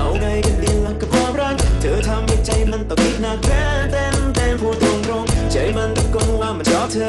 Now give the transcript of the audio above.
เอาไงกันดีล่ะกับความรัก เธอทำให้ใจมันต้องคิดหนักเต้เต้นเต้นพูดตรงๆใจมันต้องกนว่ามันชอบเธอ